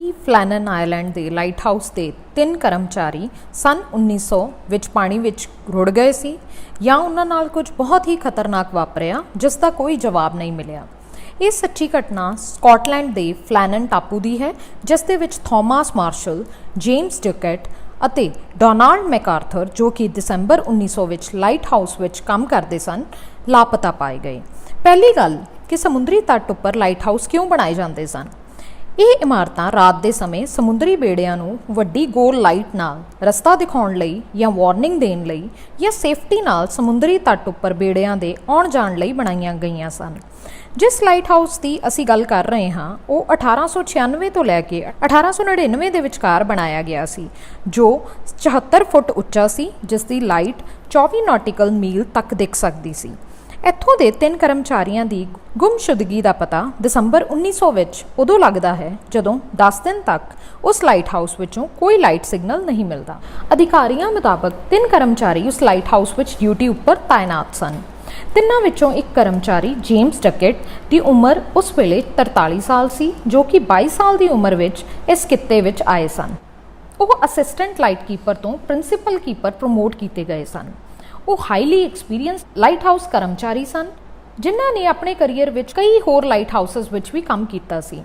ਈ Flannan island ਦੇ lighthouse ਦੇ ਤਿੰਨ ਕਰਮਚਾਰੀ ਸਨ 1900 ਵਿੱਚ ਪਾਣੀ ਵਿੱਚ ਰੁੜ ਗਏ ਸੀ ਜਾਂ ਉਹਨਾਂ ਨਾਲ ਕੁਝ ਬਹੁਤ ਹੀ ਖਤਰਨਾਕ ਵਾਪਰਿਆ, ਜਿਸ ਦਾ ਕੋਈ ਜਵਾਬ ਨਹੀਂ ਮਿਲਿਆ। ਇਹ ਸੱਚੀ ਘਟਨਾ ਸਕਾਟਲੈਂਡ ਦੇ ਫਲੈਨਨ ਟਾਪੂ ਦੀ ਹੈ, ਜਿਸ ਦੇ ਵਿੱਚ ਥਾਮਸ ਮਾਰਸ਼ਲ, ਜੇਮਸ ਡਿਕਟ ਅਤੇ ਡੋਨਾਲਡ ਮੈਕਾਰਥਰ, ਜੋ ਕਿ ਦਸੰਬਰ 1900 ਵਿੱਚ ਲਾਈਟ ਹਾਊਸ ਵਿੱਚ ਕੰਮ ਕਰਦੇ ਸਨ, ਲਾਪਤਾ ਪਾਏ ਗਏ। ਪਹਿਲੀ ਗੱਲ ਕਿ ਸਮੁੰਦਰੀ ਤੱਟ ਉੱਪਰ ਲਾਈਟ ਹਾਊਸ ਕਿਉਂ ਬਣਾਏ ਜਾਂਦੇ ਸਨ? ਇਹ ਇਮਾਰਤਾਂ ਰਾਤ ਦੇ ਸਮੇਂ ਸਮੁੰਦਰੀ ਬੇੜਿਆਂ ਨੂੰ ਵੱਡੀ ਗੋਲ ਲਾਈਟ ਨਾਲ ਰਸਤਾ ਦਿਖਾਉਣ ਲਈ ਜਾਂ ਵਾਰਨਿੰਗ ਦੇਣ ਲਈ ਜਾਂ ਸੇਫਟੀ ਨਾਲ ਸਮੁੰਦਰੀ ਤੱਟ ਉੱਪਰ ਬੇੜਿਆਂ ਦੇ ਆਉਣ ਜਾਣ ਲਈ ਬਣਾਈਆਂ ਗਈਆਂ ਸਨ। ਜਿਸ ਲਾਈਟ ਹਾਊਸ ਦੀ ਅਸੀਂ ਗੱਲ ਕਰ ਰਹੇ ਹਾਂ, ਉਹ 1896 ਤੋਂ ਲੈ ਕੇ 1899 ਦੇ ਵਿਚਕਾਰ ਬਣਾਇਆ ਗਿਆ ਸੀ, ਜੋ 74 ਫੁੱਟ ਉੱਚਾ ਸੀ, ਜਿਸ ਦੀ ਲਾਈਟ 24 ਨਾਟਿਕਲ ਮੀਲ ਤੱਕ ਦਿਖ ਸਕਦੀ ਸੀ। ਇੱਥੋਂ ਦੇ ਤਿੰਨ ਕਰਮਚਾਰੀਆਂ ਦੀ ਗੁੰਮਸ਼ੁਦਗੀ ਦਾ ਪਤਾ ਦਸੰਬਰ 1900 ਵਿੱਚ ਉਦੋਂ ਲੱਗਦਾ ਹੈ ਜਦੋਂ 10 ਦਿਨ ਤੱਕ ਉਸ ਲਾਈਟ ਹਾਊਸ ਵਿੱਚੋਂ ਕੋਈ ਲਾਈਟ ਸਿਗਨਲ ਨਹੀਂ ਮਿਲਦਾ। ਅਧਿਕਾਰੀਆਂ ਮੁਤਾਬਕ ਤਿੰਨ ਕਰਮਚਾਰੀ ਉਸ ਲਾਈਟ ਹਾਊਸ ਵਿੱਚ ਡਿਊਟੀ ਉੱਪਰ ਤਾਇਨਾਤ ਸਨ। ਤਿੰਨਾਂ ਵਿੱਚੋਂ ਇੱਕ ਕਰਮਚਾਰੀ ਜੇਮਸ ਡਕਟ ਦੀ ਉਮਰ ਉਸ ਵੇਲੇ 43 ਸਾਲ ਸੀ, ਜੋ ਕਿ 22 ਸਾਲ ਦੀ ਉਮਰ ਵਿੱਚ ਇਸ ਕਿੱਤੇ ਵਿੱਚ ਆਏ ਸਨ। ਉਹ ਅਸਿਸਟੈਂਟ ਲਾਈਟ ਕੀਪਰ ਤੋਂ ਪ੍ਰਿੰਸੀਪਲ ਕੀਪਰ ਪ੍ਰਮੋਟ ਕੀਤੇ ਗਏ ਸਨ। ਉਹ ਹਾਈਲੀ ਐਕਸਪੀਰੀਅੰਸ ਲਾਈਟ ਹਾਊਸ ਕਰਮਚਾਰੀ ਸਨ, ਜਿਨ੍ਹਾਂ ਨੇ ਆਪਣੇ ਕੈਰੀਅਰ ਵਿੱਚ ਕਈ ਹੋਰ ਲਾਈਟ ਹਾਊਸਸ ਵਿੱਚ ਵੀ ਕੰਮ ਕੀਤਾ ਸੀ।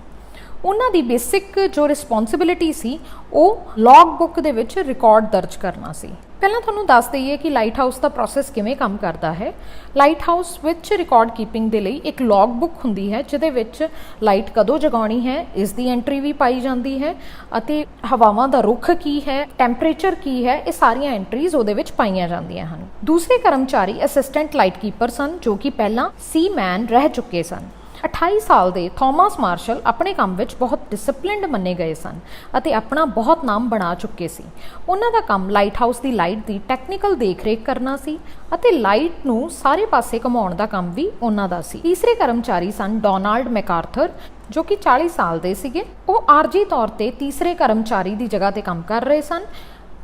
ਉਹਨਾਂ ਦੀ ਬੇਸਿਕ ਜੋ ਰਿਸਪੌਂਸਿਬਿਲਿਟੀ ਸੀ, ਉਹ ਲੌਗ ਬੁੱਕ ਦੇ ਵਿੱਚ ਰਿਕਾਰਡ ਦਰਜ ਕਰਨਾ ਸੀ। ਪਹਿਲਾਂ ਤੁਹਾਨੂੰ ਦੱਸ ਦਈਏ ਕਿ ਲਾਈਟ ਹਾਊਸ ਦਾ ਪ੍ਰੋਸੈਸ ਕਿਵੇਂ ਕੰਮ ਕਰਦਾ ਹੈ। ਲਾਈਟ ਹਾਊਸ ਵਿੱਚ ਰਿਕਾਰਡ ਕੀਪਿੰਗ ਦੇ ਲਈ ਇੱਕ ਲੌਗ ਬੁੱਕ ਹੁੰਦੀ ਹੈ, ਜਿਹਦੇ ਵਿੱਚ ਲਾਈਟ ਕਦੋਂ ਜਗਾਉਣੀ ਹੈ, ਇਸ ਦੀ ਐਂਟਰੀ ਵੀ ਪਾਈ ਜਾਂਦੀ ਹੈ ਅਤੇ ਹਵਾਵਾਂ ਦਾ ਰੁਖ ਕੀ ਹੈ ਟੈਂਪਰੇਚਰ ਕੀ ਹੈ, ਇਹ ਸਾਰੀਆਂ ਐਂਟਰੀਜ਼ ਉਹਦੇ ਵਿੱਚ ਪਾਈਆਂ ਜਾਂਦੀਆਂ ਹਨ। ਦੂਸਰੇ ਕਰਮਚਾਰੀ ਅਸਿਸਟੈਂਟ ਲਾਈਟ ਕੀਪਰ ਸਨ ਜੋ ਕਿ ਪਹਿਲਾਂ ਸੀਮੈਨ ਰਹਿ ਚੁੱਕੇ ਸਨ। 28 ਸਾਲ ਦੇ ਥਾਮਸ ਮਾਰਸ਼ਲ ਆਪਣੇ ਕੰਮ ਵਿੱਚ ਬਹੁਤ ਡਿਸਪਲਿਨਡ ਮੰਨੇ ਗਏ ਸਨ ਅਤੇ ਆਪਣਾ ਬਹੁਤ ਨਾਮ ਬਣਾ ਚੁੱਕੇ ਸੀ। ਉਹਨਾਂ ਦਾ ਕੰਮ ਲਾਈਟ ਹਾਊਸ ਦੀ ਲਾਈਟ ਦੀ ਟੈਕਨੀਕਲ ਦੇਖਰੇਖ ਕਰਨਾ ਸੀ ਅਤੇ ਲਾਈਟ ਨੂੰ ਸਾਰੇ ਪਾਸੇ ਘੁਮਾਉਣ ਦਾ ਕੰਮ ਵੀ ਉਹਨਾਂ ਦਾ ਸੀ। ਤੀਸਰੇ ਕਰਮਚਾਰੀ ਸਨ ਡੋਨਾਲਡ ਮੈਕਾਰਥਰ, ਜੋ ਕਿ 40 ਸਾਲ ਦੇ ਸੀਗੇ। ਉਹ ਆਰਜੀ ਤੌਰ ਤੇ ਤੀਸਰੇ ਕਰਮਚਾਰੀ ਦੀ ਜਗ੍ਹਾ ਤੇ ਕੰਮ ਕਰ ਰਹੇ ਸਨ।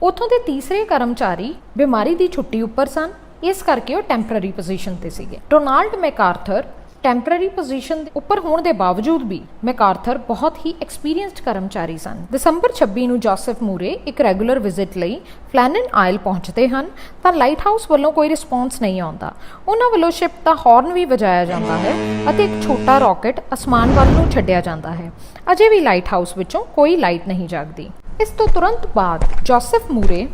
ਉਥੋਂ ਦੇ ਤੀਸਰੇ ਕਰਮਚਾਰੀ ਬਿਮਾਰੀ ਦੀ ਛੁੱਟੀ ਉੱਪਰ ਸਨ। ਇਸ ਕਰਕੇ ਉਹ ਟੈਂਪਰੇਰੀ ਪੋਜੀਸ਼ਨ ਤੇ ਸੀਗੇ। ਡੋਨਾਲਡ ਮੈਕਾਰਥਰ ਟੈਂਪਰੇਰੀ ਪੋਜੀਸ਼ਨ ਦੇ ਉੱਪਰ ਹੋਣ ਦੇ ਬਾਵਜੂਦ ਵੀ ਮੈਕਾਰਥਰ ਬਹੁਤ ਹੀ ਐਕਸਪੀਰੀਅੰਸਡ ਕਰਮਚਾਰੀ ਸਨ। ਦਸੰਬਰ 26 ਨੂੰ ਜੋਸਫ ਮੂਰੇ ਇੱਕ ਰੈਗੂਲਰ ਵਿਜ਼ਿਟ ਲਈ ਫਲੈਨਨ ਆਇਲ ਪਹੁੰਚਦੇ ਹਨ, ਤਾਂ ਲਾਈਟ ਹਾਊਸ ਵੱਲੋਂ ਕੋਈ ਰਿਸਪੌਂਸ ਨਹੀਂ ਆਉਂਦਾ। ਉਹਨਾਂ ਵੱਲੋਂ ਸ਼ਿਪ ਦਾ ਹਾਰਨ ਵੀ ਵਜਾਇਆ ਜਾਂਦਾ ਹੈ ਅਤੇ ਇੱਕ ਛੋਟਾ ਰਾਕਟ ਅਸਮਾਨ ਵੱਲ ਨੂੰ ਛੱਡਿਆ ਜਾਂਦਾ ਹੈ। ਅਜੇ ਵੀ ਲਾਈਟ ਹਾਊਸ ਵਿੱਚੋਂ ਕੋਈ ਲਾਈਟ ਨਹੀਂ ਜਾਗਦੀ। ਇਸ ਤੋਂ ਤੁਰੰਤ ਬਾਅਦ ਜੋਸਫ ਮੂਰੇ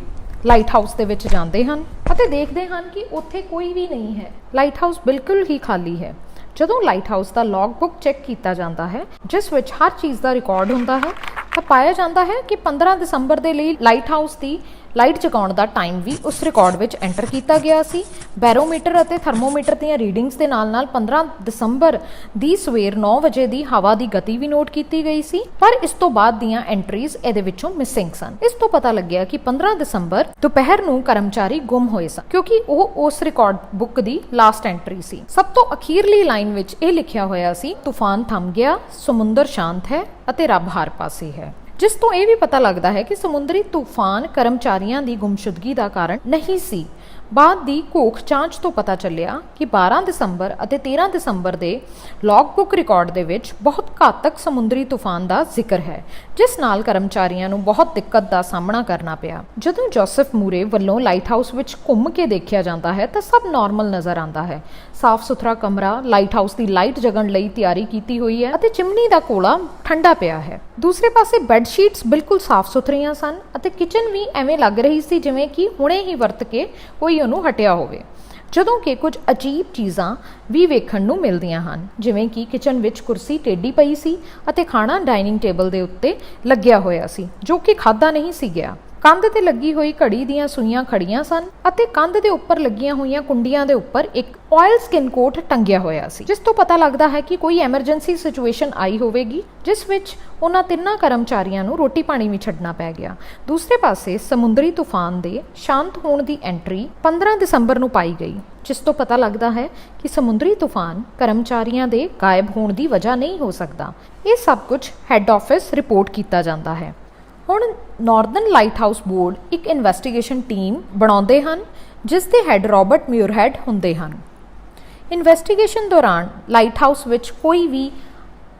ਲਾਈਟ ਹਾਊਸ ਦੇ ਵਿੱਚ ਜਾਂਦੇ ਹਨ ਅਤੇ ਦੇਖਦੇ ਹਨ ਕਿ ਉੱਥੇ ਕੋਈ ਵੀ ਨਹੀਂ ਹੈ। ਲਾਈਟ ਹਾਊਸ ਬਿਲਕੁਲ ਹੀ ਖਾਲੀ ਹੈ। ਜਦੋਂ ਲਾਈਟ ਹਾਊਸ ਦਾ ਲੌਗ ਬੁੱਕ ਚੈੱਕ ਕੀਤਾ ਜਾਂਦਾ ਹੈ, ਜਿਸ ਵਿੱਚ ਹਰ ਚੀਜ਼ ਦਾ ਰਿਕਾਰਡ ਹੁੰਦਾ ਹੈ, ਤਾਂ ਪਾਇਆ ਜਾਂਦਾ ਹੈ ਕਿ 15 ਦਸੰਬਰ ਦੇ ਲਈ ਲਾਈਟ ਹਾਊਸ ਦੀ ਲਾਈਟ ਜਗਾਉਣ ਦਾ ਟਾਈਮ ਵੀ ਉਸ ਰਿਕਾਰਡ ਵਿੱਚ ਐਂਟਰ ਕੀਤਾ ਗਿਆ ਸੀ। ਬੈਰੋਮੀਟਰ ਅਤੇ ਥਰਮੋਮੀਟਰ ਦੀਆਂ ਰੀਡਿੰਗਸ ਦੇ ਨਾਲ-ਨਾਲ 15 ਦਸੰਬਰ ਦੀ ਸਵੇਰ 9 ਵਜੇ ਦੀ ਹਵਾ ਦੀ ਗਤੀ ਵੀ ਨੋਟ ਕੀਤੀ ਗਈ ਸੀ, ਪਰ ਇਸ ਤੋਂ ਬਾਅਦ ਦੀਆਂ ਐਂਟਰੀਜ਼ ਇਹਦੇ ਵਿੱਚੋਂ ਮਿਸਿੰਗ ਸਨ। ਇਸ ਤੋਂ ਪਤਾ ਲੱਗਿਆ ਕਿ 15 ਦਸੰਬਰ ਦੁਪਹਿਰ ਨੂੰ ਕਰਮਚਾਰੀ ਗੁੰਮ ਹੋਏ ਸਨ, ਕਿਉਂਕਿ ਉਹ ਉਸ ਰਿਕਾਰਡ ਬੁੱਕ ਦੀ ਲਾਸਟ ਐਂਟਰੀ ਸੀ। ਸਭ ਤੋਂ ਅਖੀਰਲੀ ਲਾਈਨ ਵਿੱਚ ਇਹ ਲਿਖਿਆ ਹੋਇਆ ਸੀ, ਤੂਫਾਨ ਥੰਮ ਗਿਆ, ਸਮੁੰਦਰ ਸ਼ਾਂਤ ਹੈ ਅਤੇ ਰੱਬ ਹਰ ਪਾਸੇ ਹੈ। ਜਿਸ ਤੋਂ ਇਹ ਵੀ ਪਤਾ ਲੱਗਦਾ ਹੈ ਕਿ ਸਮੁੰਦਰੀ ਤੂਫਾਨ ਕਰਮਚਾਰੀਆਂ ਦੀ ਗੁੰਮਸ਼ੁਦਗੀ ਦਾ ਕਾਰਨ ਨਹੀਂ ਸੀ। ਬਾਅਦ ਦੀ ਘੋਖ ਜਾਂਚ ਤੋਂ ਪਤਾ ਚੱਲਿਆ ਕਿ 12 ਦਸੰਬਰ ਅਤੇ 13 ਦਸੰਬਰ ਦੇ ਲੌਗ ਬੁੱਕ ਰਿਕਾਰਡ ਦੇ ਵਿੱਚ ਬਹੁਤ ਘਾਤਕ ਸਮੁੰਦਰੀ ਤੂਫਾਨ ਦਾ ਜ਼ਿਕਰ ਹੈ, ਜਿਸ ਨਾਲ ਕਰਮਚਾਰੀਆਂ ਨੂੰ ਬਹੁਤ ਦਿੱਕਤ ਦਾ ਸਾਹਮਣਾ ਕਰਨਾ ਪਿਆ। ਜਦੋਂ ਜੋਸਫ ਮੂਰੇ ਵੱਲੋਂ ਲਾਈਟ ਹਾਊਸ ਵਿੱਚ ਘੁੰਮ ਕੇ ਦੇਖਿਆ ਜਾਂਦਾ ਹੈ ਤਾਂ ਸਭ ਨਾਰਮਲ ਨਜ਼ਰ ਆਉਂਦਾ ਹੈ। ਸਾਫ਼ ਸੁਥਰਾ ਕਮਰਾ ਲਾਈਟ ਹਾਊਸ ਦੀ ਲਾਈਟ ਜਗਣ ਲਈ ਤਿਆਰੀ ਕੀਤੀ ਹੋਈ ਹੈ ਅਤੇ ਚਿਮਨੀ ਦਾ ਕੋਲਾ ਠੰਡਾ ਪਿਆ ਹੈ। ਦੂਸਰੇ ਪਾਸੇ ਬੈੱਡ ਸ਼ੀਟਸ ਬਿਲਕੁਲ ਸਾਫ਼ ਸੁਥਰੀਆਂ ਸਨ ਅਤੇ ਕਿਚਨ ਵੀ ਐਵੇਂ ਲੱਗ ਰਹੀ ਸੀ ਜਿਵੇਂ ਕਿ ਹੁਣੇ ਹੀ ਵਰਤ ਕੇ ਕੋਈ ਉਹਨੂੰ ਹਟਿਆ ਹੋਵੇ। ਜਦੋਂ ਕਿ ਕੁਝ ਅਜੀਬ ਚੀਜ਼ਾਂ ਵੀ ਵੇਖਣ ਨੂੰ ਮਿਲਦੀਆਂ ਹਨ, ਜਿਵੇਂ ਕਿ ਕਿਚਨ ਵਿੱਚ ਕੁਰਸੀ ਟੇਢੀ ਪਈ ਸੀ ਅਤੇ ਖਾਣਾ ਡਾਈਨਿੰਗ ਟੇਬਲ ਦੇ ਉੱਤੇ ਲੱਗਿਆ ਹੋਇਆ ਸੀ, ਜੋ ਕਿ ਖਾਦਾ ਨਹੀਂ ਸੀ ਗਿਆ। ਕੰਧ ਤੇ ਲੱਗੀ ਹੋਈ ਘੜੀ ਦੀਆਂ ਸੂਈਆਂ ਖੜੀਆਂ ਸਨ ਅਤੇ ਕੰਧ ਦੇ ਉੱਪਰ ਲੱਗੀਆਂ ਹੋਈਆਂ ਕੁੰਡੀਆਂ ਦੇ ਉੱਪਰ ਇੱਕ ਆਇਲ ਸਕਿਨ ਕੋਟ ਟੰਗਿਆ ਹੋਇਆ ਸੀ, ਜਿਸ ਤੋਂ ਪਤਾ ਲੱਗਦਾ ਹੈ ਕਿ ਕੋਈ ਐਮਰਜੈਂਸੀ ਸਿਚੁਏਸ਼ਨ ਆਈ ਹੋਵੇਗੀ, ਜਿਸ ਵਿੱਚ ਉਹਨਾਂ ਤਿੰਨਾਂ ਕਰਮਚਾਰੀਆਂ ਨੂੰ ਰੋਟੀ ਪਾਣੀ ਵੀ ਛੱਡਣਾ ਪੈ ਗਿਆ। ਦੂਸਰੇ ਪਾਸੇ ਸਮੁੰਦਰੀ ਤੂਫਾਨ ਦੇ ਸ਼ਾਂਤ ਹੋਣ ਦੀ ਐਂਟਰੀ 15 ਦਸੰਬਰ ਨੂੰ ਪਾਈ ਗਈ, ਜਿਸ ਤੋਂ ਪਤਾ ਲੱਗਦਾ ਹੈ ਕਿ ਸਮੁੰਦਰੀ ਤੂਫਾਨ ਕਰਮਚਾਰੀਆਂ ਦੇ ਗਾਇਬ ਹੋਣ ਦੀ ਵਜ੍ਹਾ ਨਹੀਂ ਹੋ ਸਕਦਾ। ਇਹ ਸਭ ਕੁਝ ਹੈੱਡ ਆਫਿਸ ਰਿਪੋਰਟ ਕੀਤਾ ਜਾਂਦਾ ਹੈ। ਹੁਣ ਨਾਰਦਰਨ ਲਾਈਟ ਹਾਊਸ ਬੋਰਡ ਇੱਕ ਇਨਵੈਸਟੀਗੇਸ਼ਨ ਟੀਮ ਬਣਾਉਂਦੇ ਹਨ, ਜਿਸ ਦੇ ਹੈੱਡ ਰਾਬਰਟ ਮਿਊਰਹੈਡ ਹੁੰਦੇ ਹਨ। ਇਨਵੈਸਟੀਗੇਸ਼ਨ ਦੌਰਾਨ ਲਾਈਟ ਹਾਊਸ ਵਿੱਚ ਕੋਈ ਵੀ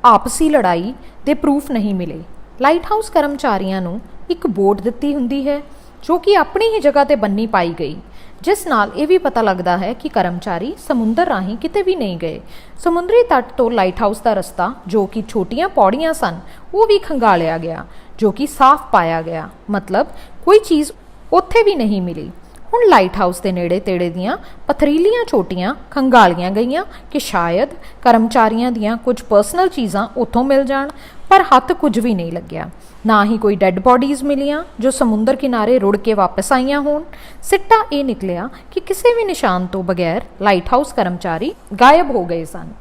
ਆਪਸੀ ਲੜਾਈ ਦੇ ਪ੍ਰੂਫ ਨਹੀਂ ਮਿਲੇ। ਲਾਈਟ ਹਾਊਸ ਕਰਮਚਾਰੀਆਂ ਨੂੰ ਇੱਕ ਬੋਰਡ ਦਿੱਤੀ ਹੁੰਦੀ ਹੈ, ਜੋ ਕਿ ਆਪਣੀ ਹੀ ਜਗ੍ਹਾ ਤੇ ਬੰਨੀ ਪਾਈ ਗਈ, ਜਿਸ ਨਾਲ ਇਹ ਵੀ ਪਤਾ ਲੱਗਦਾ ਹੈ ਕਿ ਕਰਮਚਾਰੀ ਸਮੁੰਦਰ ਰਾਹੀਂ ਕਿਤੇ ਵੀ ਨਹੀਂ ਗਏ। ਸਮੁੰਦਰੀ ਤੱਟ ਤੋਂ ਲਾਈਟ ਹਾਊਸ ਦਾ ਰਸਤਾ, ਜੋ ਕਿ ਛੋਟੀਆਂ ਪੌੜੀਆਂ ਸਨ, ਉਹ ਵੀ ਖੰਗਾਲਿਆ ਗਿਆ। ਜੋ ਕਿ ਸਾਫ਼ ਪਾਇਆ ਗਿਆ। ਮਤਲਬ ਕੋਈ ਚੀਜ਼ ਉੱਥੇ ਵੀ ਨਹੀਂ ਮਿਲੀ। ਹੁਣ ਲਾਈਟ ਹਾਊਸ ਦੇ ਨੇੜੇ ਤੇੜੇ ਦੀਆਂ ਪਥਰੀਲੀਆਂ ਚੋਟੀਆਂ ਖੰਗਾਲੀਆਂ ਗਈਆਂ ਕਿ ਸ਼ਾਇਦ ਕਰਮਚਾਰੀਆਂ ਦੀਆਂ ਕੁਝ ਪਰਸਨਲ ਚੀਜ਼ਾਂ ਉੱਥੋਂ ਮਿਲ ਜਾਣ, ਪਰ ਹੱਥ ਕੁਝ ਵੀ ਨਹੀਂ ਲੱਗਿਆ। ਨਾ ਹੀ ਕੋਈ ਡੈੱਡ ਬਾਡੀਜ਼ ਮਿਲੀਆਂ ਜੋ ਸਮੁੰਦਰ ਕਿਨਾਰੇ ਰੁੜ ਕੇ ਵਾਪਸ ਆਈਆਂ ਹੋਣ। ਸਿੱਟਾ ਇਹ ਨਿਕਲਿਆ ਕਿ ਕਿਸੇ ਵੀ ਨਿਸ਼ਾਨ ਤੋਂ ਬਗੈਰ ਲਾਈਟ ਹਾਊਸ ਕਰਮਚਾਰੀ ਗਾਇਬ ਹੋ ਗਏ ਸਨ।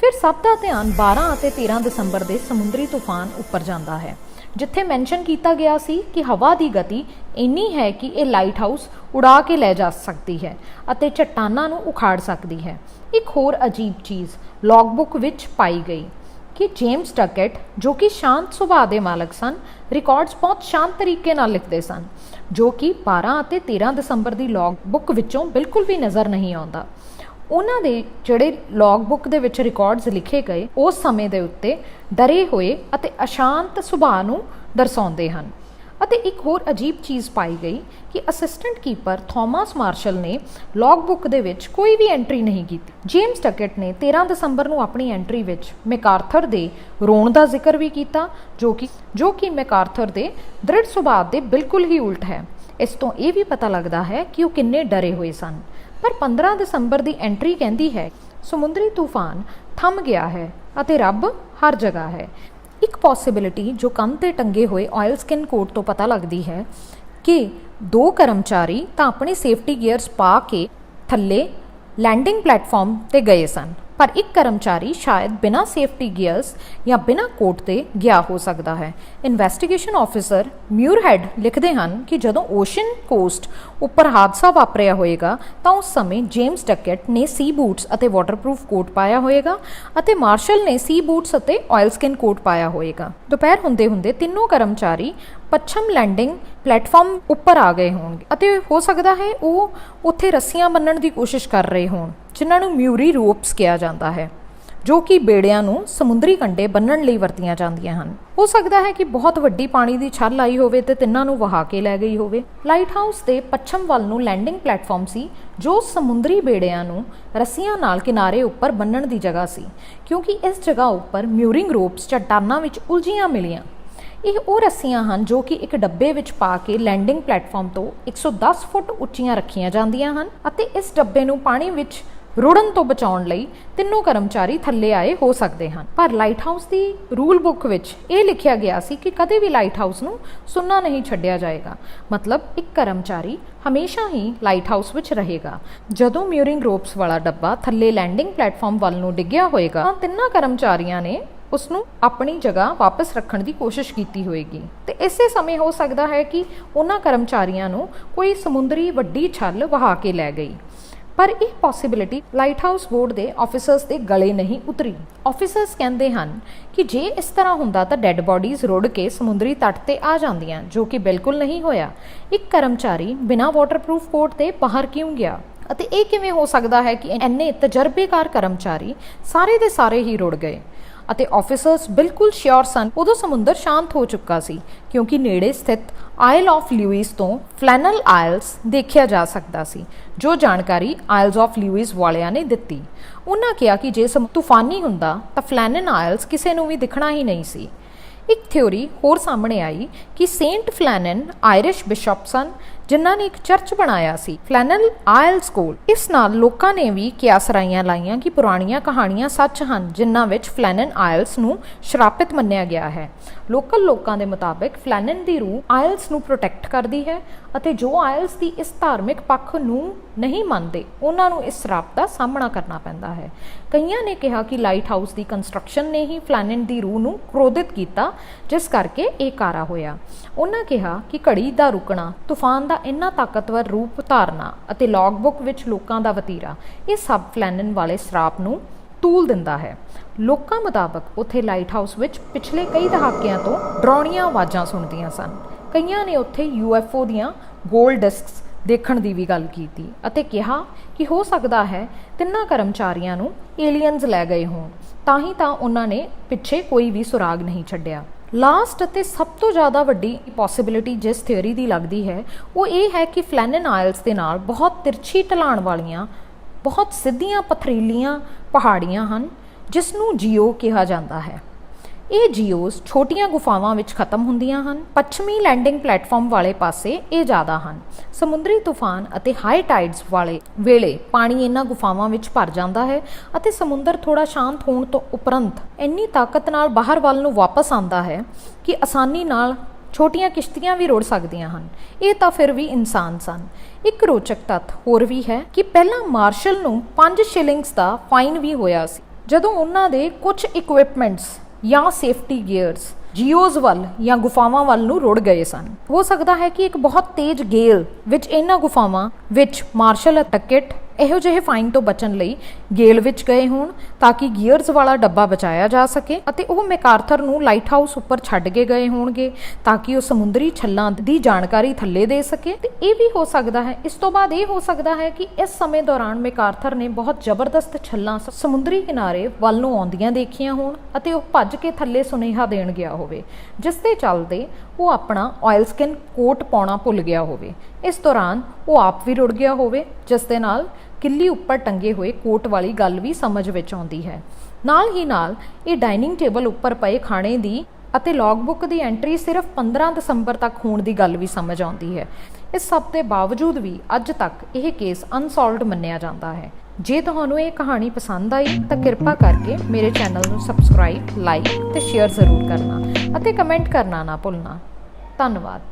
ਫਿਰ ਸਭ ਦਾ ਧਿਆਨ 12 ਅਤੇ 13 ਦਸੰਬਰ ਦੇ ਸਮੁੰਦਰੀ ਤੂਫਾਨ ਉੱਪਰ ਜਾਂਦਾ ਹੈ। ਜਿੱਥੇ ਮੈਂਸ਼ਨ ਕੀਤਾ ਗਿਆ ਸੀ ਕਿ ਹਵਾ ਦੀ ਗਤੀ ਇੰਨੀ ਹੈ ਕਿ ਇਹ ਲਾਈਟ ਹਾਊਸ ਉਡਾ ਕੇ ਲੈ ਜਾ ਸਕਦੀ ਹੈ ਅਤੇ ਚਟਾਨਾਂ ਨੂੰ ਉਖਾੜ ਸਕਦੀ ਹੈ। ਇੱਕ ਹੋਰ ਅਜੀਬ ਚੀਜ਼ ਲੌਗਬੁੱਕ ਵਿੱਚ ਪਾਈ ਗਈ ਕਿ ਜੇਮਸ ਡਕਟ, ਜੋ ਕਿ ਸ਼ਾਂਤ ਸੁਭਾਅ ਦੇ ਮਾਲਕ ਸਨ ਰਿਕਾਰਡਸ ਬਹੁਤ ਸ਼ਾਂਤ ਤਰੀਕੇ ਨਾਲ ਲਿਖਦੇ ਸਨ, ਜੋ ਕਿ 12 ਅਤੇ 13 ਦਸੰਬਰ ਦੀ ਲੌਗਬੁੱਕ ਵਿੱਚੋਂ ਬਿਲਕੁਲ ਵੀ ਨਜ਼ਰ ਨਹੀਂ ਆਉਂਦਾ। ਉਹਨਾਂ ਦੇ ਜਿਹੜੇ ਲੌਗਬੁੱਕ ਦੇ ਵਿੱਚ ਰਿਕਾਰਡਸ ਲਿਖੇ ਗਏ, ਉਸ ਸਮੇਂ ਦੇ ਉੱਤੇ ਡਰੇ ਹੋਏ ਅਤੇ ਅਸ਼ਾਂਤ ਸੁਭਾਅ ਨੂੰ ਦਰਸਾਉਂਦੇ ਹਨ। ਅਤੇ ਇੱਕ ਹੋਰ ਅਜੀਬ ਚੀਜ਼ ਪਾਈ ਗਈ ਕਿ ਅਸਿਸਟੈਂਟ ਕੀਪਰ ਥਾਮਸ ਮਾਰਸ਼ਲ ਨੇ ਲੌਗ ਬੁੱਕ ਦੇ ਵਿੱਚ ਕੋਈ ਵੀ ਐਂਟਰੀ ਨਹੀਂ ਕੀਤੀ। ਜੇਮਸ ਟਕਟ ਨੇ 13 ਦਸੰਬਰ ਨੂੰ ਆਪਣੀ ਐਂਟਰੀ ਵਿੱਚ ਮੈਕਾਰਥਰ ਦੇ ਰੋਣ ਦਾ ਜ਼ਿਕਰ ਵੀ ਕੀਤਾ, ਜੋ ਕਿ ਜੋ ਕਿ ਮੈਕਾਰਥਰ ਦੇ ਦ੍ਰਿੜ ਸੁਭਾਅ ਦੇ ਬਿਲਕੁਲ ਹੀ ਉਲਟ ਹੈ। ਇਸ ਤੋਂ ਇਹ ਵੀ ਪਤਾ ਲੱਗਦਾ ਹੈ ਕਿ ਉਹ ਕਿੰਨੇ ਡਰੇ ਹੋਏ ਸਨ। ਪਰ 15 ਦਸੰਬਰ ਦੀ ਐਂਟਰੀ ਕਹਿੰਦੀ ਹੈ, ਸਮੁੰਦਰੀ ਤੂਫਾਨ ਥੰਮ ਗਿਆ ਹੈ ਅਤੇ ਰੱਬ ਹਰ ਜਗ੍ਹਾ ਹੈ। ਇੱਕ ਪੋਸਿਬਿਲਿਟੀ ਜੋ ਕੰਨ ਤੇ ਟੰਗੇ ਹੋਏ ਆਇਲ ਸਕਿਨ ਕੋਟ ਤੋਂ ਪਤਾ ਲੱਗਦੀ ਹੈ ਕਿ ਦੋ ਕਰਮਚਾਰੀ ਤਾਂ ਆਪਣੇ ਸੇਫਟੀ ਗੀਅਰਸ ਪਾ ਕੇ ਥੱਲੇ ਲੈਂਡਿੰਗ ਪਲੇਟਫਾਰਮ ਤੇ ਗਏ ਸਨ। ਪਰ ਇੱਕ ਕਰਮਚਾਰੀ ਸ਼ਾਇਦ ਬਿਨਾਂ ਸੇਫਟੀ ਗੀਅਰਸ ਜਾਂ ਬਿਨਾਂ ਕੋਟ ਤੇ ਗਿਆ ਹੋ ਸਕਦਾ ਹੈ। ਇਨਵੈਸਟੀਗੇਸ਼ਨ ਆਫੀਸਰ ਮਿਊਰਹੈਡ ਲਿਖਦੇ ਹਨ ਕਿ ਜਦੋਂ ਓਸ਼ਨ ਕੋਸਟ ਉੱਪਰ ਹਾਦਸਾ ਵਾਪਰਿਆ ਹੋਵੇਗਾ ਤਾਂ ਉਸ ਸਮੇਂ ਜੇਮਸ ਡਕਟ ਨੇ ਸੀ ਬੂਟਸ ਅਤੇ ਵਾਟਰਪ੍ਰੂਫ ਕੋਟ ਪਾਇਆ ਹੋਵੇਗਾ ਅਤੇ ਮਾਰਸ਼ਲ ਨੇ ਸੀ ਬੂਟਸ ਅਤੇ ਆਇਲ ਸਕਿਨ ਕੋਟ ਪਾਇਆ ਹੋਵੇਗਾ ਦੁਪਹਿਰ ਹੁੰਦੇ ਹੁੰਦੇ ਤਿੰਨੋਂ ਕਰਮਚਾਰੀ ਪੱਛਮ ਲੈਂਡਿੰਗ ਪਲੇਟਫਾਰਮ ਉੱਪਰ ਆ ਗਏ ਹੋਣਗੇ ਅਤੇ ਹੋ ਸਕਦਾ ਹੈ ਉਹ ਉੱਥੇ ਰੱਸੀਆਂ ਬੰਨਣ ਦੀ ਕੋਸ਼ਿਸ਼ ਕਰ ਰਹੇ ਹੋਣ, ਜਿਨ੍ਹਾਂ ਨੂੰ ਮਿਊਰੀ ਰੋਪਸ ਕਿਹਾ ਜਾਂਦਾ ਹੈ, ਜੋ ਕਿ ਬੇੜਿਆਂ ਨੂੰ ਸਮੁੰਦਰੀ ਕੰਢੇ ਬੰਨਣ ਲਈ ਵਰਤੀਆਂ ਜਾਂਦੀਆਂ ਹਨ। ਹੋ ਸਕਦਾ ਹੈ ਕਿ ਬਹੁਤ ਵੱਡੀ ਪਾਣੀ ਦੀ ਛੱਲ ਆਈ ਹੋਵੇ ਤੇ ਤਿੰਨਾਂ ਨੂੰ ਵਹਾ ਕੇ ਲੈ ਗਈ ਹੋਵੇ। ਲਾਈਟ ਹਾਊਸ ਦੇ ਪੱਛਮ ਵੱਲ ਨੂੰ ਲੈਂਡਿੰਗ ਪਲੇਟਫਾਰਮ ਸੀ, ਜੋ ਸਮੁੰਦਰੀ ਬੇੜਿਆਂ ਨੂੰ ਰੱਸੀਆਂ ਨਾਲ ਕਿਨਾਰੇ ਉੱਪਰ ਬੰਨਣ ਦੀ ਜਗ੍ਹਾ ਸੀ, ਕਿਉਂਕਿ ਇਸ ਜਗ੍ਹਾ ਉੱਪਰ ਮਿਊਰਿੰਗ ਰੋਪਸ ਚਟਾਨਾਂ ਵਿੱਚ ਉਲਝੀਆਂ ਮਿਲੀਆਂ। ਇਹ ਉਹ ਰੱਸੀਆਂ ਹਨ ਜੋ ਕਿ ਇੱਕ ਡੱਬੇ ਵਿੱਚ ਪਾ ਕੇ ਲੈਂਡਿੰਗ ਪਲੇਟਫਾਰਮ ਤੋਂ 110 ਫੁੱਟ ਉੱਚੀਆਂ ਰੱਖੀਆਂ ਜਾਂਦੀਆਂ ਹਨ ਅਤੇ ਇਸ ਡੱਬੇ ਨੂੰ ਪਾਣੀ ਵਿੱਚ ਰੁੜਨ ਤੋਂ ਬਚਾਉਣ ਲਈ ਤਿੰਨੋਂ ਕਰਮਚਾਰੀ ਥੱਲੇ ਆਏ ਹੋ ਸਕਦੇ ਹਨ। ਪਰ ਲਾਈਟ ਹਾਊਸ ਦੀ ਰੂਲ ਬੁੱਕ ਵਿੱਚ ਇਹ ਲਿਖਿਆ ਗਿਆ ਸੀ ਕਿ ਕਦੇ ਵੀ ਲਾਈਟ ਹਾਊਸ ਨੂੰ ਸੁੰਨਾ ਨਹੀਂ ਛੱਡਿਆ ਜਾਏਗਾ। ਮਤਲਬ ਇੱਕ ਕਰਮਚਾਰੀ ਹਮੇਸ਼ਾ ਹੀ ਲਾਈਟ ਹਾਊਸ ਵਿੱਚ ਰਹੇਗਾ। ਜਦੋਂ ਮਿਊਰਿੰਗ ਰੋਪਸ ਵਾਲਾ ਡੱਬਾ ਥੱਲੇ ਲੈਂਡਿੰਗ ਪਲੇਟਫਾਰਮ ਵੱਲ ਨੂੰ ਡਿੱਗਿਆ ਹੋਏਗਾ ਤਾਂ ਤਿੰਨਾਂ ਕਰਮਚਾਰੀਆਂ ਨੇ ਉਸ ਨੂੰ ਆਪਣੀ ਜਗ੍ਹਾ ਵਾਪਸ ਰੱਖਣ ਦੀ ਕੋਸ਼ਿਸ਼ ਕੀਤੀ ਹੋਏਗੀ। ਤੇ ਇਸੇ ਸਮੇਂ ਹੋ ਸਕਦਾ ਹੈ ਕਿ ਉਹਨਾਂ ਕਰਮਚਾਰੀਆਂ ਨੂੰ ਕੋਈ ਸਮੁੰਦਰੀ ਵੱਡੀ ਛੱਲ ਵਹਾ ਕੇ ਲੈ ਗਈ। ਪਰ ਇਹ ਪੋਸਿਬਿਲਿਟੀ ਲਾਈਟ ਹਾਊਸ ਬੋਰਡ ਦੇ ਆਫੀਸਰਸ ਦੇ ਗਲੇ ਨਹੀਂ ਉਤਰੀ। ਆਫੀਸਰਸ ਕਹਿੰਦੇ ਹਨ ਕਿ ਜੇ ਇਸ ਤਰ੍ਹਾਂ ਹੁੰਦਾ ਤਾਂ ਡੈੱਡ ਬਾਡੀਜ਼ ਰੁੜ ਕੇ ਸਮੁੰਦਰੀ ਤੱਟ ਤੇ ਆ ਜਾਂਦੀਆਂ, ਜੋ ਕਿ ਬਿਲਕੁਲ ਨਹੀਂ ਹੋਇਆ। ਇੱਕ ਕਰਮਚਾਰੀ ਬਿਨਾਂ ਵਾਟਰਪ੍ਰੂਫ ਕੋਟ ਦੇ ਬਾਹਰ ਕਿਉਂ ਗਿਆ? ਅਤੇ ਇਹ ਕਿਵੇਂ ਹੋ ਸਕਦਾ ਹੈ ਕਿ ਇੰਨੇ ਤਜਰਬੇਕਾਰ ਕਰਮਚਾਰੀ ਸਾਰੇ ਦੇ ਸਾਰੇ ਹੀ ਰੁੜ ਗਏ? ਅਤੇ ਆਫੀਸਰਸ ਬਿਲਕੁਲ ਸ਼ਿਓਰ ਸਨ ਉਦੋਂ ਸਮੁੰਦਰ ਸ਼ਾਂਤ ਹੋ ਚੁੱਕਾ ਸੀ, ਕਿਉਂਕਿ ਨੇੜੇ ਸਥਿਤ ਆਇਲ ਆਫ ਲਿਊਇਸ ਤੋਂ ਫਲੈਨਲ ਆਇਲਸ ਦੇਖਿਆ ਜਾ ਸਕਦਾ ਸੀ, ਜੋ ਜਾਣਕਾਰੀ ਆਇਲਸ ਆਫ ਲਿਊਇਸ ਵਾਲਿਆਂ ਨੇ ਦਿੱਤੀ। ਉਹਨਾਂ ਕਿਹਾ ਕਿ ਜੇ ਸਮ ਤੂਫਾਨੀ ਹੁੰਦਾ ਤਾਂ ਫਲੈਨਨ ਆਇਲਸ ਕਿਸੇ ਨੂੰ ਵੀ ਦਿਖਣਾ ਹੀ ਨਹੀਂ ਸੀ। ਇੱਕ ਥਿਉਰੀ ਹੋਰ ਸਾਹਮਣੇ ਆਈ ਕਿ ਸੇਂਟ ਫਲੈਨਨ ਆਇਰਿਸ਼ ਬਿਸ਼ਪ ਸਨ ਜਿਨ੍ਹਾਂ ਨੇ ਇੱਕ ਚਰਚ ਬਣਾਇਆ ਸੀ, ਫਲੈਨਲ ਆਇਲ ਸਕੂਲ। ਇਸ ਨਾਲ ਲੋਕਾਂ ਨੇ ਵੀ ਕਿਆਸਰਾਈਆਂ ਲਾਈਆਂ ਕਿ ਪੁਰਾਣੀਆਂ ਕਹਾਣੀਆਂ ਸੱਚ ਹਨ, ਜਿਨ੍ਹਾਂ ਵਿੱਚ ਫਲੈਨਨ ਆਇਲਸ ਨੂੰ ਸ਼ਰਾਪਿਤ ਮੰਨਿਆ ਗਿਆ ਹੈ। ਲੋਕਲ ਲੋਕਾਂ ਦੇ ਮੁਤਾਬਕ ਫਲੈਨਨ ਦੀ ਰੂਹ ਆਇਲਸ ਨੂੰ ਪ੍ਰੋਟੈਕਟ ਕਰਦੀ ਹੈ ਅਤੇ ਜੋ ਆਇਲਸ ਦੀ ਇਸ ਧਾਰਮਿਕ ਪੱਖ ਨੂੰ ਨਹੀਂ ਮੰਨਦੇ, ਉਹਨਾਂ ਨੂੰ ਇਸ ਸ਼ਰਾਪ ਦਾ ਸਾਹਮਣਾ ਕਰਨਾ ਪੈਂਦਾ ਹੈ। ਕਈਆਂ ਨੇ ਕਿਹਾ ਕਿ ਲਾਈਟ ਹਾਊਸ ਦੀ ਕੰਸਟਰਕਸ਼ਨ ਨੇ ਹੀ ਫਲੈਨਨ ਦੀ ਰੂਹ ਨੂੰ ਕ੍ਰੋਧਿਤ ਕੀਤਾ, ਜਿਸ ਕਰਕੇ ਇਹ ਕਾਰਾ ਹੋਇਆ। ਉਹਨਾਂ ਕਿਹਾ ਕਿ ਘੜੀ ਦਾ ਰੁਕਣਾ, ਤੂਫਾਨ ਦਾ ਇੰਨਾ ਤਾਕਤਵਰ ਰੂਪ ਧਾਰਨਾ ਅਤੇ ਲੌਗਬੁੱਕ ਵਿੱਚ ਲੋਕਾਂ ਦਾ ਵਤੀਰਾ, ਇਹ ਸਭ ਫਲੈਨਨ ਵਾਲੇ ਸ਼ਰਾਪ ਨੂੰ ਤੂਲ ਦਿੰਦਾ ਹੈ। ਲੋਕਾਂ ਮੁਤਾਬਕ ਉੱਥੇ ਲਾਈਟ ਹਾਊਸ ਵਿੱਚ ਪਿਛਲੇ ਕਈ ਦਹਾਕਿਆਂ ਤੋਂ ਡਰਾਉਣੀਆਂ ਆਵਾਜ਼ਾਂ ਸੁਣਦੀਆਂ ਸਨ। ਕਈਆਂ ਨੇ ਉੱਥੇ ਯੂਐਫਓ ਦੀਆਂ ਗੋਲਡ ਡਿਸਕਸ ਦੇਖਣ ਦੀ ਵੀ ਗੱਲ ਕੀਤੀ ਅਤੇ ਕਿਹਾ ਕਿ ਹੋ ਸਕਦਾ ਹੈ ਤਿੰਨਾਂ ਕਰਮਚਾਰੀਆਂ ਨੂੰ ਏਲੀਅਨਸ ਲੈ ਗਏ ਹੋਣ। ਤਾਂ ਹੀ ਤਾਂ ਉਹਨਾਂ ਨੇ ਪਿੱਛੇ ਕੋਈ ਵੀ ਸੁਰਾਗ ਨਹੀਂ ਛੱਡਿਆ। ਲਾਸਟ ਅਤੇ ਸਭ ਤੋਂ ਜ਼ਿਆਦਾ ਵੱਡੀ ਪੋਸਿਬਿਲਿਟੀ ਜਿਸ ਥਿਉਰੀ ਦੀ ਲੱਗਦੀ ਹੈ, ਉਹ ਇਹ ਹੈ ਕਿ ਫਲੈਨਨ ਆਇਲਸ ਦੇ ਨਾਲ ਬਹੁਤ ਤਿਰਛੀ ਢਲਾਣ ਵਾਲੀਆਂ, ਬਹੁਤ ਸਿੱਧੀਆਂ ਪਥਰੀਲੀਆਂ ਪਹਾੜੀਆਂ ਹਨ ਜਿਸ ਨੂੰ ਜੀਓ ਕਿਹਾ ਜਾਂਦਾ ਹੈ। ਇਹ ਜੀਓਸ ਛੋਟੀਆਂ ਗੁਫਾਵਾਂ ਵਿੱਚ ਖਤਮ ਹੁੰਦੀਆਂ ਹਨ। ਪੱਛਮੀ ਲੈਂਡਿੰਗ ਪਲੇਟਫਾਰਮ ਵਾਲੇ ਪਾਸੇ ਇਹ ਜ਼ਿਆਦਾ ਹਨ। ਸਮੁੰਦਰੀ ਤੂਫਾਨ ਅਤੇ ਹਾਈ ਟਾਈਡਸ ਵਾਲੇ ਵੇਲੇ ਪਾਣੀ ਇਹਨਾਂ ਗੁਫਾਵਾਂ ਵਿੱਚ ਭਰ ਜਾਂਦਾ ਹੈ ਅਤੇ ਸਮੁੰਦਰ ਥੋੜਾ ਸ਼ਾਂਤ ਹੋਣ ਤੋਂ ਉਪਰੰਤ ਇੰਨੀ ਤਾਕਤ ਨਾਲ ਬਾਹਰ ਵੱਲ ਨੂੰ ਵਾਪਸ ਆਉਂਦਾ ਹੈ ਕਿ ਆਸਾਨੀ ਨਾਲ ਛੋਟੀਆਂ ਕਿਸ਼ਤੀਆਂ ਵੀ ਰੋੜ ਸਕਦੀਆਂ ਹਨ। ਇਹ ਤਾਂ ਫਿਰ ਵੀ ਇਨਸਾਨ ਸਨ। ਇੱਕ ਰੋਚਕ ਤੱਥ ਹੋਰ ਵੀ ਹੈ ਕਿ ਪਹਿਲਾਂ ਮਾਰਸ਼ਲ ਨੂੰ 5 ਸ਼ਿਲਿੰਗਸ ਦਾ ਫਾਈਨ ਵੀ ਹੋਇਆ ਸੀ। ਜਦੋਂ ਉਹਨਾਂ ਦੇ ਕੁਝ ਇਕਵਿਪਮੈਂਟਸ ਜਾਂ ਸੇਫਟੀ ਗੇਅਰਸ ਜੀਓਜ਼ ਵੱਲ ਜਾਂ ਗੁਫਾਵਾਂ ਵੱਲ ਨੂੰ ਰੁੜ ਗਏ ਸਨ। ਹੋ ਸਕਦਾ ਹੈ ਕਿ ਇੱਕ ਬਹੁਤ ਤੇਜ਼ ਗੇਲ ਵਿੱਚ ਇਹਨਾਂ ਗੁਫਾਵਾਂ ਵਿੱਚ ਮਾਰਸ਼ਲ ਟਿਕਟ ਇਹੋ ਜਿਹੇ ਫਾਈਨ ਤੋਂ ਬਚਣ ਲਈ ਗੇਲ ਵਿੱਚ ਗਏ ਹੋਣ ਤਾਂ ਕਿ ਗੀਅਰਸ ਵਾਲਾ ਡੱਬਾ ਬਚਾਇਆ ਜਾ ਸਕੇ ਅਤੇ ਉਹ ਮੈਕਾਰਥਰ ਨੂੰ ਲਾਈਟ ਹਾਊਸ ਉੱਪਰ ਛੱਡ ਕੇ ਗਏ ਹੋਣਗੇ ਤਾਂ ਕਿ ਉਹ ਸਮੁੰਦਰੀ ਛੱਲਾਂ ਦੀ ਜਾਣਕਾਰੀ ਥੱਲੇ ਦੇ ਸਕੇ। ਤੇ ਇਹ ਵੀ ਹੋ ਸਕਦਾ ਹੈ, ਇਸ ਤੋਂ ਬਾਅਦ ਇਹ ਹੋ ਸਕਦਾ ਹੈ ਕਿ ਇਸ ਸਮੇਂ ਦੌਰਾਨ ਮੈਕਾਰਥਰ ਨੇ ਬਹੁਤ ਜ਼ਬਰਦਸਤ ਛੱਲਾਂ ਸ- ਸਮੁੰਦਰੀ ਕਿਨਾਰੇ ਵੱਲ ਨੂੰ ਆਉਂਦੀਆਂ ਦੇਖੀਆਂ ਹੋਣ ਅਤੇ ਉਹ ਭੱਜ ਕੇ ਥੱਲੇ ਸੁਨੇਹਾ ਦੇਣ ਗਿਆ ਹੋਵੇ, ਜਿਸ ਦੇ ਚੱਲਦੇ ਉਹ ਆਪਣਾ ਆਇਲ ਸਕਿਨ ਕੋਟ ਪਾਉਣਾ ਭੁੱਲ ਗਿਆ ਹੋਵੇ। ਇਸ ਦੌਰਾਨ ਉਹ ਆਪ ਵੀ ਰੁੜ ਗਿਆ ਹੋਵੇ, ਜਿਸ ਦੇ ਨਾਲ ਕਿੱਲੀ ਉੱਪਰ ਟੰਗੇ ਹੋਏ ਕੋਟ ਵਾਲੀ ਗੱਲ ਵੀ ਸਮਝ ਵਿੱਚ ਆਉਂਦੀ ਹੈ। ਨਾਲ ਹੀ ਨਾਲ ਇਹ ਡਾਈਨਿੰਗ ਟੇਬਲ ਉੱਪਰ ਪਏ ਖਾਣੇ ਦੀ ਅਤੇ ਲੌਗਬੁੱਕ ਦੀ ਐਂਟਰੀ ਸਿਰਫ 15 ਦਸੰਬਰ ਤੱਕ ਹੋਣ ਦੀ ਗੱਲ ਵੀ ਸਮਝ ਆਉਂਦੀ ਹੈ। ਇਸ ਸਭ ਦੇ ਬਾਵਜੂਦ ਵੀ ਅੱਜ ਤੱਕ ਇਹ ਕੇਸ ਅਨਸੋਲਵਡ ਮੰਨਿਆ ਜਾਂਦਾ ਹੈ। ਜੇ ਤੁਹਾਨੂੰ ਇਹ ਕਹਾਣੀ ਪਸੰਦ ਆਈ ਤਾਂ ਕਿਰਪਾ ਕਰਕੇ ਮੇਰੇ ਚੈਨਲ ਨੂੰ ਸਬਸਕ੍ਰਾਈਬ ਲਾਈਕ ਤੇ ਸ਼ੇਅਰ ਜ਼ਰੂਰ ਕਰਨਾ ਅਤੇ ਕਮੈਂਟ ਕਰਨਾ ਨਾ ਭੁੱਲਣਾ। ਧੰਨਵਾਦ।